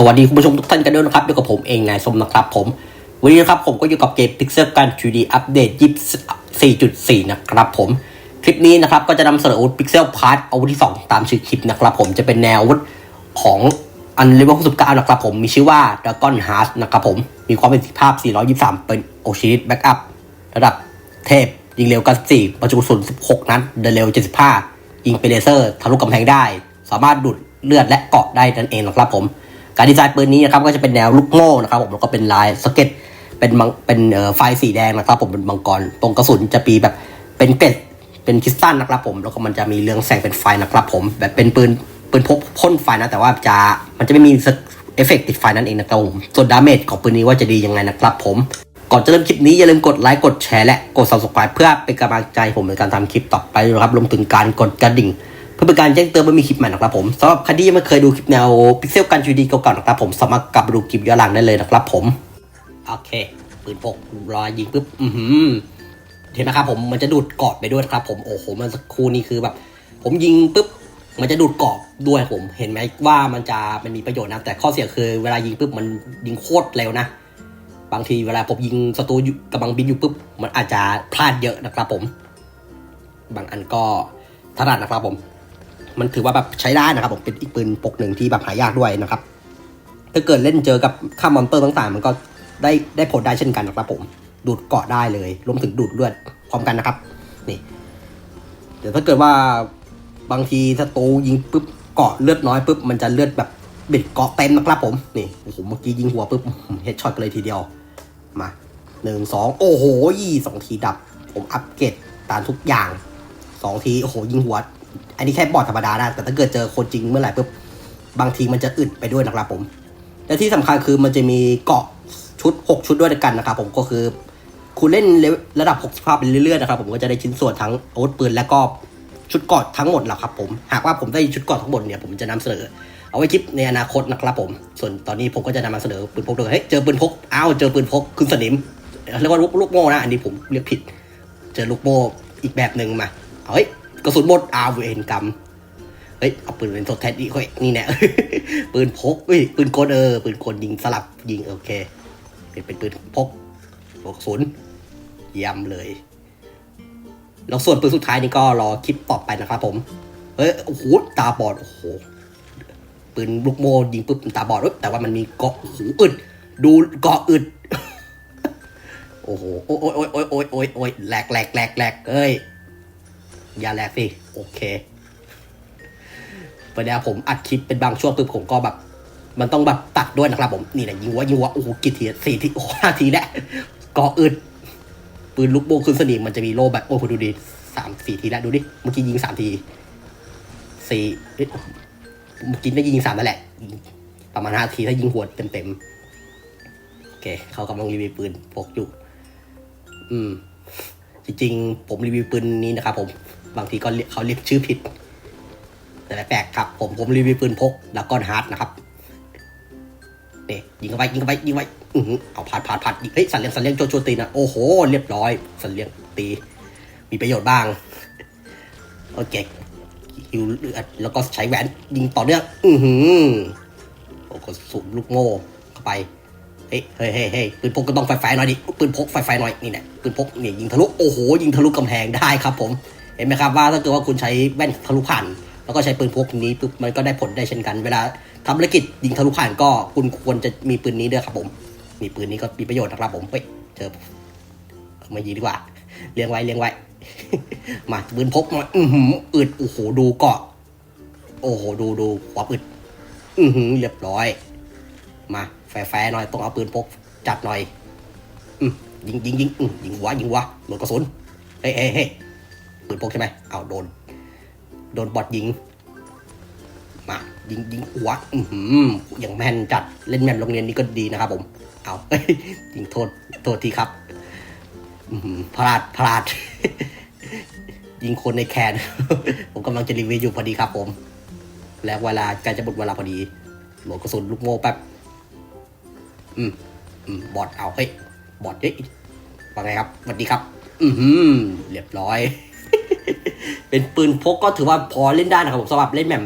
สวัสดีคุณผู้ชมทุกท่านกันด้วยนะครับอยู่กับผมเองนายสมนะครับผม วันนี้นะครับผมก็อยู่กับเกม Pixel กัน 3D อัปเดต24.4 นะครับผม คลิปนี้นะครับก็จะนำเสนออาวุธ Pixel Part อาวุธที่ 2 ตามชื่อคลิปนะครับผมจะเป็นแนวอาวุธของอันเลเวล69นะครับผมมีชื่อว่า Dragon Heart นะครับผม มีความเป็นประสิทธิภาพ 423 เป็นโอชิตแบ็กอัพระดับเทพ ยิงเร็ว94ประจุกระสุน16 นัดเดินเร็ว 75 ยิงเป็นเลเซอร์ทะลุกำแพงได้ สามารถดูดเลือดและเกาะได้นั่นเองนะครับผม การดีไซน์ปืนนี้นะครับก็จะเป็นแนวลูกโม่นะครับผมแล้วก็เป็นลายสเก็ตเป็นมังเป็นเอ่อไฟสีแดงนะครับผมเป็นมังกรตรงกระสุนจะปีแบบเป็นเกล็ดเป็นคริสตัลนะครับผมแล้วก็มันจะมีเรืองแสงเป็นไฟนะครับผมแบบเป็นปืนปืนพกพ่นไฟนะแต่ว่าจะมันจะไม่มีเอฟเฟกต์ติดไฟนั่นเองนะครับผมส่วนดาเมจของปืนนี้ว่าจะดียังไงนะครับผมก่อนจะเริ่มคลิปนี้อย่าลืมกดไลค์กดแชร์และกด subscribe เพื่อเป็นกำลังใจผมในการทำคลิปต่อไปนะครับรวมถึงการกดกระดิ่ง พื่อเป็นการแจ้งเตือนเมื่อมีคลิปใหม่นะครับผมสำหรับใครที่ยังไม่เคยดูคลิปแนวพิกเซลกันชูดีเก่าๆนะครับผมสามารถกลับไปดูคลิปย้อนหลังได้เลยนะครับผม โอเคปืนพกรอยยิงปุ๊บอือหือเห็นไหมครับผมมันจะดูดเกาะไปด้วยนะครับ ผมโอ้โหมันสักครู่นี้คือแบบ ผมยิงปุ๊บมันจะดูดเกาะด้วยผม เห็นไหมว่ามันจะมันมีประโยชน์นะแต่ข้อเสียคือเวลายิงปุ๊บมันยิงโคตรเร็วนะ บางทีเวลาผมยิงศัตรูกำลังบินอยู่ปุ๊บมันอาจจะพลาดเยอะนะครับผม บางอันก็ถนัดนะครับผม มันถือว่าแบบใช้ได้นะครับผมเป็นอีกปืนปกหนึ่งที่แบบหายากด้วยนะครับ ถ้าเกิดเล่นเจอกับข้ามมอนเตอร์ต่างๆ มันก็ได้ได้ผลได้เช่นกันนะครับผม ดูดเกาะได้เลยรวมถึงดูดเลือดพร้อมกันนะครับ นี่เดี๋ยวถ้าเกิดว่าบางทีศัตรูยิงปุ๊บเกาะเลือดน้อยปุ๊บมันจะเลือดแบบบิดเกาะเต็มนะครับผมนี่โอ้โหเมื่อกี้ยิงหัวปุ๊บเฮดช็อตกันเลยทีเดียวมาหนึ่งสองโอ้โหยี่สองทีดับ ผมอัปเกรดตามทุกอย่างสองทีโอ้โหยิงหัว อันนี้แค่บอร์ดธรรมดานะแต่ถ้าเกิดเจอคนจริงเมื่อไหร่ปุ๊บบางทีมันจะอึดไปด้วยนะครับผม และที่สำคัญคือมันจะมีเกาะชุด 6 ชุดด้วยกันนะครับผมก็คือ คุณเล่นระดับ6สภาพไปเรื่อยๆนะครับผมก็จะได้ชิ้นส่วนทั้งอาวุธปืนและก็ชุดเกาะทั้งหมดแหละครับผมหากว่าผมได้ชุดเกาะทั้งหมดเนี่ยผมจะนำเสนอ เอาไว้คลิปในอนาคตนะครับผม ส่วนตอนนี้ผมก็จะนำมาเสนอปืนพกด้วยเฮ้ยเจอปืนพกอ้าวเจอปืนพกขึ้นสนิมเรียกว่าลูกลูกโม่นะอันนี้ผมเรียกผิด เจอลูกโม่อีกแบบหนึ่งมาเฮ้ย กระสุนหมดอาวเวรกรรมเฮ้ยเอาปืนเป็นทดแทนดีค่อยนี่แน่ปืนพกเฮ้ยปืนกลเออปืนกลยิงสลับยิงโอเคเป็นเป็นปืนพกหกระสุนยี่ยมเลยแล้วส่วนปืนสุดท้ายนี่ก็รอคลิปต่อไปนะครับผม เฮ้ยโอ้โหตาบอดโอ้โหปืนลูกโมยิงปุ๊บตาบอดแต่ว่ามันมีเกาะโอ้โหอึดดูเกาะอึดโอ้โหโอ้ยโอ้ยโอ้ยโอ้ยโอ้ยโอ้ยแหลกแหลกแหลกแหลกเอ้ย อย่าแลกสิ โอเคประเวลาผมอัดคลิปเป็นบางช่วงปุ๊บผมก็แบบ มันต้องแบบตัดด้วยนะครับ ผม นี่แหละยิงหัวยิงหัวโอ้โหกี่ทีสี่ทีโอ้ห้าทีแล้วก่ออึดปืนลูกโม่ขึ้นสนิมมันจะมีโล่แบบโอ้โหดูดิสามสี่ทีแล้วดูดิเมื่อกี้ยิงสามทีสี่เมื่อกี้ได้ยิงสามนั่นแหละประมาณห้าทีถ้ายิงหัวเต็มเต็มๆโอเคเขากำลังรีวิวปืนพกอยู่ อืม จริงๆ ผมรีวิวปืนนี้นะครับผม บางทีก็เขาเรียกชื่อผิด แต่แปลกครับ ผมผมรีวิวปืนพกดักก้อนฮาร์ดนะครับนี่ยิงเข้าไปยิงเข้าไปยิงเข้าไปอือเอาผัดผัดผัดเฮ้ยสันเลี้ยงสันเลี้ยงโจโจตีนะโอ้โห เรียบร้อย สันเลี้ยงตี มีประโยชน์บ้างโอเคฮิวเลือดแล้วก็ใช้แหวนยิงต่อเนื่องอือหือโอ้โหสูบลูกโม่เข้าไปเฮ้ยเฮ้ยเฮ้ยเฮ้ยปืนพกก็ต้องไฟไฟหน่อยดิปืนพกไฟไฟหน่อยนี่แหละปืนพกเนี่ยยิงทะลุโอ้โหยิงทะลุกำแพงได้ครับผม เห็นไหมครับว่าถ้าเกิดว่าคุณใช้แว่นทะลุผ่าน แล้วก็ใช้ปืนพกนี้ปุ๊บมันก็ได้ผลได้เช่นกัน เวลาทำภารกิจยิงทะลุผ่านก็คุณควรจะมีปืนนี้ด้วยครับผมนี่ปืนนี้ก็มีประโยชน์นะครับผมเฮ้ยเจอมายิงดีกว่าเลี้ยงไว้เลี้ยงไว้ มาปืนพกมาอือหืออึดโอ้โหดูเกาะ โอ้โหดูดูความอึดอือหือเรียบร้อย มาแฟร์ๆหน่อยต้องเอาปืนพกจัดหน่อย อืมยิงยิงยิงอืมยิงหัวยิงหัวหมดกระสุนเฮ้ยเฮ้ยเฮ้ย ปืนพกใช่ไหมเอาโดน โดนบอดยิง มา ยิงยิงหัวอือหืออย่างแม่นจัดเล่นแม่นโรงเรียนนี้ก็ดีนะครับผม เอาเอยิงโทษโทษทีครับอือหือพลาดพลาด ยิงคนในแคนผมกำลังจะรีวิวอยู่พอดีครับผม แล้วเวลาใกล้จะหมดเวลาพอดีโหลดกระสุนลูกโม่แป๊บอืมอืมบอดเอาเฮ้ยบอดเฮ้ยว่าไงครับสวัสดีครับ อือหือเรียบร้อย เป็นปืนพกก็ถือว่าพอเล่นได้นะครับผมสำหรับเล่นแหม่ม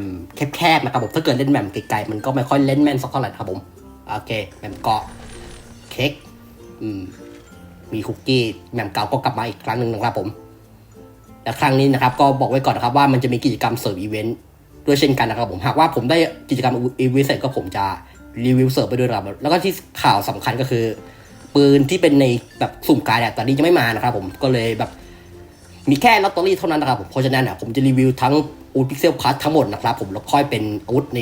แคบๆนะครับผมถ้าเกิดเล่นแหม่มไกลๆมันก็ไม่ค่อยเล่นแม่นสักเท่าไหร่ครับผมโอเคแหม่มเกาะเค้กอืมมีคุกกี้แหม่มเก่าก็กลับมาอีกครั้งหนึ่งนะครับผมและครั้งนี้นะครับก็บอกไว้ก่อนนะครับว่ามันจะมีกิจกรรมเสริมอีเวนต์ด้วยเช่นกันนะครับผมหากว่าผมได้กิจกรรมอีเวนต์เสร็จก็ผมจะรีวิวเสริมไปด้วยนะครับแล้วก็ที่ข่าวสำคัญก็คือ ปืนที่เป็นในแบบสุ่มการ์ดเนี่ยตอนนี้จะไม่มานะครับผมก็เลยแบบ มีแค่ลอตเตอรี่เท่านั้นนะครับผมเพราะฉะนั้นเนี่ยผมจะรีวิวทั้งอูดพิกเซลพัททั้งหมดนะครับผมแล้วค่อยเป็นอาวุธใน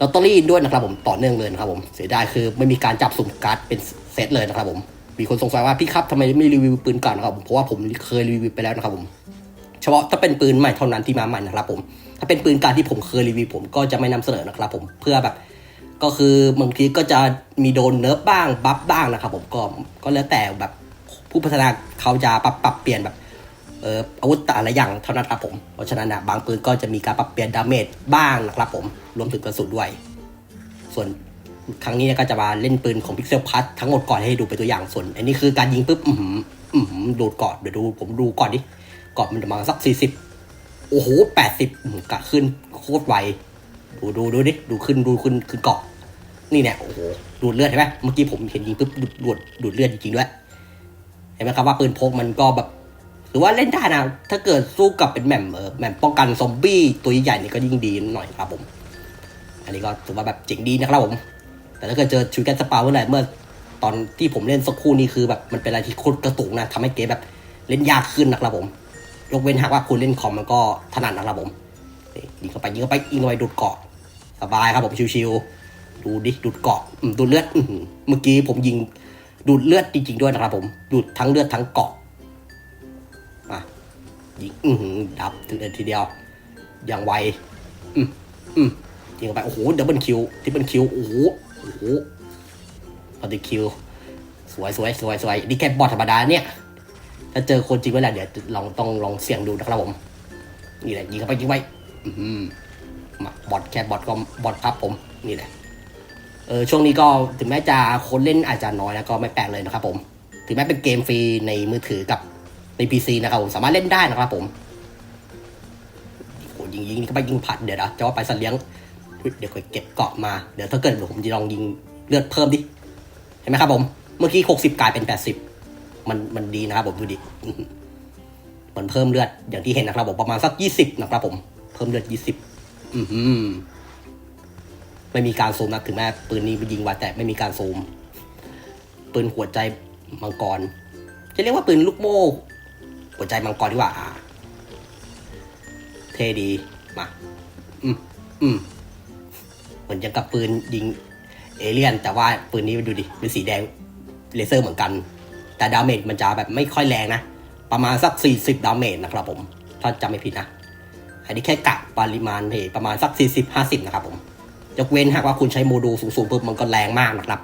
ลอตเตอรี่ด้วยนะครับผมต่อเนื่องเลยนะครับผมเสียดายคือไม่มีการจับสุ่มการ์ดเป็นเซตเลยนะครับผมมีคนสงสัยว่าพี่ครับทำไมไม่รีวิวปืนเก่อนนะครับผมเพราะว่าผมเคยรีวิวไปแล้วนะครับผมเฉพาะถ้าเป็นปืนใหม่เท่านั้นที่มาใหม่นะครับผมถ้าเป็นปืนเการที่ผมเคยรีวิวผมก็จะไม่นำเสนอนะครับผมเพื่อแบบก็คือบางทีก็จะมีโดนเนิร์ฟบ้างบัฟบ้างนะครับผมก็ก็แล้วแต่แบบผู้พัฒนาเขาจะปรับปรับเปลี่ยนแบบ อาวุธแต่ละอย่างเท่านั้นครับผม เพราะฉะนั้นนะบางปืนก็จะมีการปรับเปลี่ยนดาเมจบ้างนะครับผม รวมถึงกระสุนด้วย ส่วนครั้งนี้ก็จะมาเล่นปืนของพิกเซลพัททั้งหมดก่อนให้ดูเป็นตัวอย่างส่วน อันนี้คือการยิงปุ๊บ อือหืออือหือดูดกอนเดี๋ยวดูผมดูก่อนดิกอนมันจะมาสักสี่สิบโอ้โหแปดสิบกะขึ้นโคตรไว ดูดูดูดิ ดูขึ้นดูขึ้นขึ้นเกาะ นี่เนี่ยโอ้โห ดูดเลือดเห็นไหมเมื่อกี้ผมเห็นยิงปุ๊บดูดดูดดูดเลือดจริงๆด้วย เห็นไหมครับว่าปืนพกมันก็แบบ หรือว่าเล่นได้นะถ้าเกิดสู้กับเป็นแหม่มเออแหม่มป้องกันซอมบี้ตัวใหญ่ๆนี่ก็ยิ่งดีหน่อยครับผม อันนี้ก็ถือว่าแบบเจ๋งดีนะครับผม แต่ถ้าเกิดเจอชูแกนสปาเมื่อไหร่เมื่อตอนที่ผมเล่นสักครู่นี้คือแบบมันเป็นอะไรที่โคตรกระตุกนะทำให้เกมแบบเล่นยากขึ้นนะครับผม ยกเว้นหากว่าคุณเล่นคอมมันก็ถนัดนะครับผมยิงเข้าไปยิงเข้าไปยิงเข้าไปดูดเกาะสบายครับผมชิวๆดูดิดูดเกาะดูดเลือดเมื่อกี้ผมยิงดูดเลือดจริงๆด้วยนะครับผมดูดทั้งเลือดทั้งเกาะ ยิงอืดับเลยทีเดียว อย่างไวอืมอืมยิงไป โอ้โหดับเบิลคิวทิปเบิลคิว โอ้โห โอ้โหพอดีคิว สวยสวยสวยสวยนี่แค่บอทธรรมดาเนี่ย ถ้าเจอคนจริงเมื่อไหร่เดี๋ยวลองต้องลองเสี่ยงดูนะครับผม นี่แหละยิงเข้าไปยิงไปอืมมาบอทแค่บอทก็บอทครับผม นี่แหละ เออช่วงนี้ก็ถึงแม้จะคนเล่นอาจจะน้อยแล้วก็ไม่แปลกเลยนะครับผม ถึงแม้เป็นเกมฟรีในมือถือกับ ใน PC นะครับผมสามารถเล่นได้นะครับผมโหยิงยิงเข้าไปยิงผัดเดี๋ยวนะจะว่าไปสัตว์เลี้ยงเดี๋ยวค่อยเก็บเกาะมาเดี๋ยวถ้าเกิดผมจะลองยิงเลือดเพิ่มดิเห็นไหมครับผม เมื่อกี้หกสิบกลายเป็นแปดสิบมันมันดีนะครับผมดูดิอื้อหือมันเพิ่มเลือดอย่างที่เห็นนะครับผมประมาณสักยี่สิบนะครับผม เพิ่มเลือดยี่สิบอือหือไม่มีการซูมนะถึงแม้ปืนนี้ยิงว่าแต่ไม่มีการซูม ปืนหัวใจมังกร จะเรียกว่าปืนลูกโม่ หัวใจมังกรดีกว่าอ่าเท่ดี มา อืมอืมเหมือนยังกับปืนยิงเอเลี่ยน แต่ว่าปืนนี้ดูดิเป็นสีแดงเลเซอร์เหมือนกัน แต่ดาเมจมันจะแบบไม่ค่อยแรงนะ ประมาณสัก 40 ดาเมจนะครับผม ถ้าจำไม่ผิดนะ อันนี้แค่กะปริมาณเประมาณสัก 40-50 นะครับผม ยกเว้นหากว่าคุณใช้โมดูลสูงๆปุ๊บมันก็แรงมากนะครับ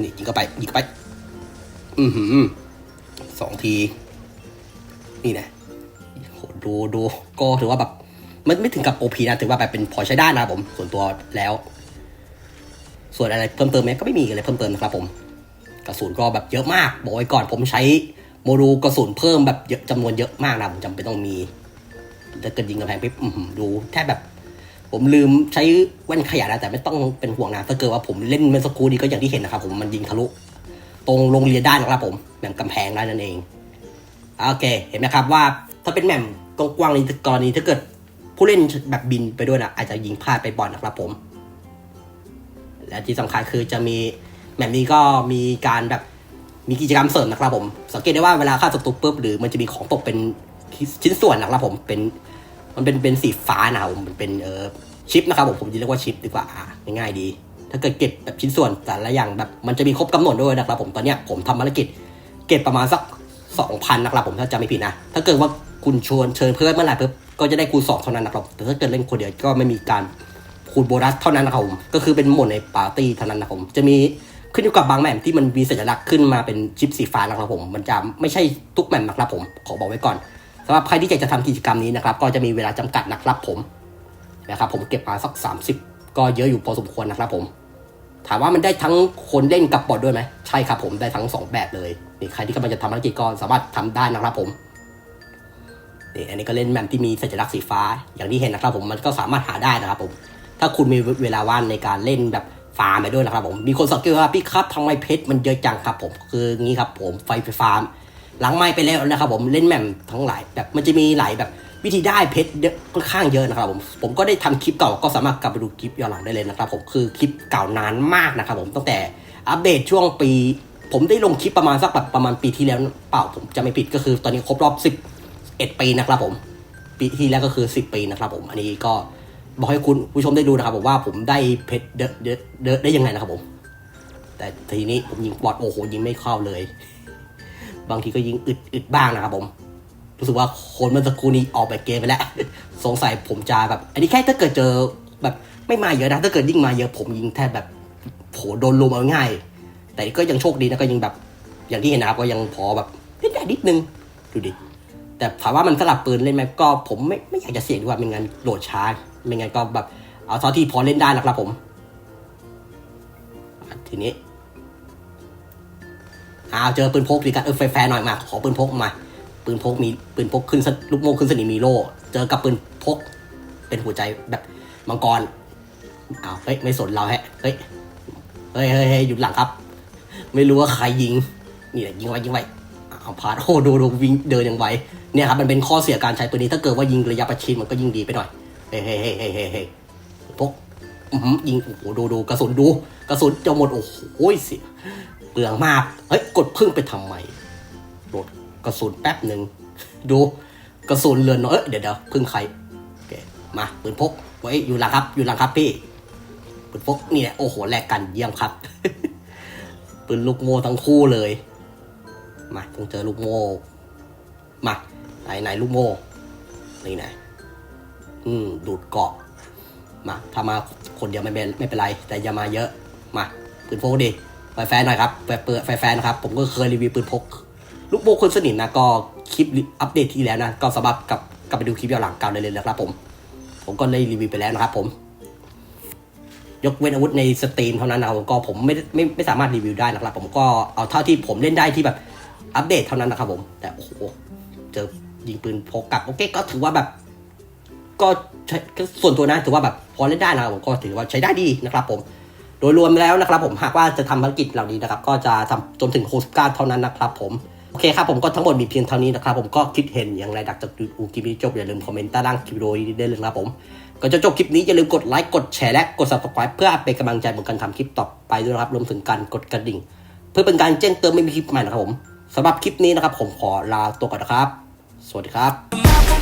นี่ยิงเข้าไปยิงเข้าไป อือหือสองที นี่นะโหดูดูก็ถือว่าแบบมันไม่ถึงกับโอพีนะถือว่าแบบเป็นพอใช้ได้นะผม ส่วนตัวแล้ว ส่วนอะไรเพิ่มเติมไหมก็ไม่มีอะไรเพิ่มเติมนะครับผม กระสุนก็แบบเยอะมาก บอกไว้ก่อนผมใช้โมดูลกระสุนเพิ่มแบบเยอะจำนวนเยอะมากนะผมจำเป็นต้องมีถ้าเกิดยิงกระแพงปุ๊บอื้อหือดูแทบแบบ ผมลืมใช้แว่นขยายนะแต่ไม่ต้องเป็นห่วงนะถ้าเกิดว่าผมเล่นเมื่อสักครู่นี้ก็อย่างที่เห็นนะครับผมมันยิงทะลุ ตรงโรงเรียนได้นะครับผมแหม่มกำแพงได้นั่นเองโอเค เห็นไหมครับว่าถ้าเป็นแหม่มกว้างๆในกรณีถ้าเกิดผู้เล่นแบบบินไปด้วยนะอาจจะยิงพลาดไปบอยนะครับผม และที่สำคัญคือจะมีแหม่มนี้ก็มีการแบบมีกิจกรรมเสริมนะครับผม สังเกตได้ว่าเวลาฆ่าศัตรูปุ๊บหรือมันจะมีของตกเป็นชิ้นส่วนนะครับผมเป็นมันเป็นเป็นสีฟ้านะครับผมมันเป็นเออชิปนะครับผมผมจะเรียกว่าชิปดีกว่าอ่าง่ายๆดี ถ้าเกิดเก็บแบบชิ้นส่วนแต่ละอย่างแบบมันจะมีครบกำหนดด้วยนะครับผมตอนเนี้ยผมทำภารกิจเก็บประมาณสักสองพันนะครับผมถ้าจำไม่ผิดนะถ้าเกิดว่าคุณชวนเชิญเพื่อนเมื่อไหร่ปุ๊บก็จะได้คูณสองเท่านั้นนะครับแต่ถ้าเกิดเล่นคนเดียวก็ไม่มีการคูณโบนัสเท่านั้นนะครับผมก็คือเป็นหมดในปาร์ตี้เท่านั้นนะครับผมจะมีขึ้นอยู่กับบางแม่มที่มันมีสัญลักษณ์ขึ้นมาเป็นชิปสีฟ้านะครับผม มันจะไม่ใช่ทุกแม่มนะครับผม ขอบอกไว้ก่อนสำหรับใครที่อยากจะทำกิจกรรมนี้นะครับ ก็จะมีเวลาจำกัดนะครับผมนะครับผมเก็บมาสัก 30 ก็เยอะอยู่พอสมควรนะครับผม ถามว่ามันได้ทั้งคนเล่นกับบอทด้วยไหมใช่ครับผมได้ทั้งสองแบบเลยนี่ใครที่กำลังจะทำภารกิจก็สามารถทำได้นะครับผมนี่อันนี้ก็เล่นแมปที่มีสัญลักษณ์สีฟ้า อย่างที่เห็นนะครับผมมันก็สามารถหาได้นะครับผม ถ้าคุณมีเวลาว่างในการเล่นแบบฟาร์มไปด้วยนะครับผมมีคนสังเกตว่าพี่ครับทำไมเพชรมันเยอะจังครับผมคืองี้ครับผมไฟไฟฟาร์มหลังไม้ไปแล้วนะครับผมเล่นแมปทั้งหลายแบบมันจะมีหลายแบบ วิธีได้เพชรเยอะค่อนข้างเยอะนะครับผมผมก็ได้ทำคลิปเก่าก็สามารถกลับไปดูคลิปย้อนหลังได้เลยนะครับผมคือคลิปเก่านานมากนะครับผมตั้งแต่อัปเดตช่วงปี ผมได้ลงคลิปประมาณสักแบบประมาณปีที่แล้วเปล่าผมจะไม่ผิดก็คือ ตอนนี้ครบรอบสิบเอ็ดปีนะครับผมปีที่แล้วก็คือสิบปีนะครับผมอันนี้ก็บอกให้คุณผู้ชมได้ดูนะครับผมว่าผมได้เพชรเดอะเดอะได้ยังไงนะครับผม แต่ทีนี้ผมยิงบอดโอ้โหยิงไม่เข้าเลย บางทีก็ยิงอึดอึดบ้างนะครับผม รู้สึกว่าคนเมื่อสักครู่นี้ออกไปเกมไปแล้ว สงสัยผมจะแบบ อันนี้แค่ถ้าเกิดเจอแบบไม่มาเยอะนะ ถ้าเกิดยิ่งมาเยอะผมยิงแทบแบบโหโดนลุมเอาง่าย แต่ก็ยังโชคดีนะก็ยังแบบ อย่างที่เห็นนะครับก็ยังพอแบบนิดได้นิดนึงดูดิแต่ถามว่ามันสลับปืนเล่นไหมก็ผมไม่ไม่อยากจะเสี่ยงดีกว่าไม่งั้นโหลดช้าไม่งั้นก็แบบเอาเท่าที่พอเล่นได้นะครับผม ทีนี้เอาเจอปืนพกดีกันเออแฟร์ๆหน่อยมาขอปืนพกมา ปืนพกมีปืนพกขึ้นลูกโม่ขึ้นสนิมมีโล่เจอกับปืนพก เป็นหัวใจแบบมังกรอ้าเฮ้ยไม่สนเราแฮะเฮ้ยเฮ้ยเฮ้ยหยุดหลังครับ ไม่รู้ว่าใครยิงนี่แหละยิงไว้ยิงไว้เอาพาดโอ้ดูดูวิ่งเดินอย่างไวเนี่ยครับมันเป็นข้อเสียการใช้ปืนนี้ถ้าเกิดว่ายิงระยะประชิดมันก็ยิงดีไปหน่อยเฮ้ยเฮ้ยเฮ้ยเฮ้ยเฮ้ยพกอื้อหือยิงโอ้โหดูดูกระสุนดู กระสุนจะหมดโอ้โหเสียเปลืองมากเฮ้ยกดพึ่งไปทำไมโหลด กระสุนแป๊บหนึ่ง ดูกระสุนเรือนน้อยเอ้ยเดี๋ยวเดี๋ยวพึ่งใครโอเคมาปืนพกไว้อยู่หลังครับ อยู่หลังครับพี่ปืนพกนี่แหละโอ้โหแลกกันเยี่ยมครับปืนลูกโม่ทั้งคู่เลย มาต้องเจอลูกโม่มาไหนไหนลูกโม่นี่ไหนอืมดูดเกาะมาถ้ามาคนเดียวไม่เป็นไม่เป็นไร แต่อย่ามาเยอะมาปืนพกดิไฟแฟนหน่อยครับไฟเปิดไฟแฟนนะครับ ผมก็เคยรีวิวปืนพก ลูกโม่คนสนิทนะก็คลิปอัปเดตที่แล้วนะ ก็สามารถกลับกลับไปดูคลิปย้อนหลังเก่าได้เลยนะครับผม ผมก็เลยรีวิวไปแล้วนะครับผม ยกเว้นอาวุธในสตรีมเท่านั้นนะผมก็ผมไม่ไม่ไม่สามารถรีวิวได้นะครับ ผมก็เอาเท่าที่ผมเล่นได้ที่แบบอัปเดตเท่านั้นนะครับผม แต่โอ้โหเจอยิงปืนพกกลับโอเคก็ถือว่าแบบ ก็ใช้ก็ส่วนตัวนะถือว่าแบบพอเล่นได้นะผมก็ถือว่าใช้ได้ดีนะครับ ผมโดยรวมแล้วนะครับผมหากว่าจะทำภารกิจเหล่านี้นะครับ ก็จะทำจนถึงโคสกาเท่านั้นนะครับ ผม โอเคครับผมก็ทั้งหมดมีเพียงเท่านี้นะครับผมก็คิดเห็นอย่างไรดักจากอูกิมิจบอย่าลืมคอมเมนต์ใต้ล่างคลิปวิดีโอนี้ได้เลยนะครับผมก่อนจะจบคลิปนี้อย่าลืมกดไลค์กดแชร์และกด subscribe เพื่อเป็นกำลังใจในการทำคลิปต่อไปด้วยนะครับรวมถึงการกดกระดิ่ง เพื่อเป็นการแจ้งเตือนไม่มีคลิปใหม่นะครับผมสำหรับคลิปนี้นะครับผมขอลาตัวก่อนนะครับ สวัสดีครับ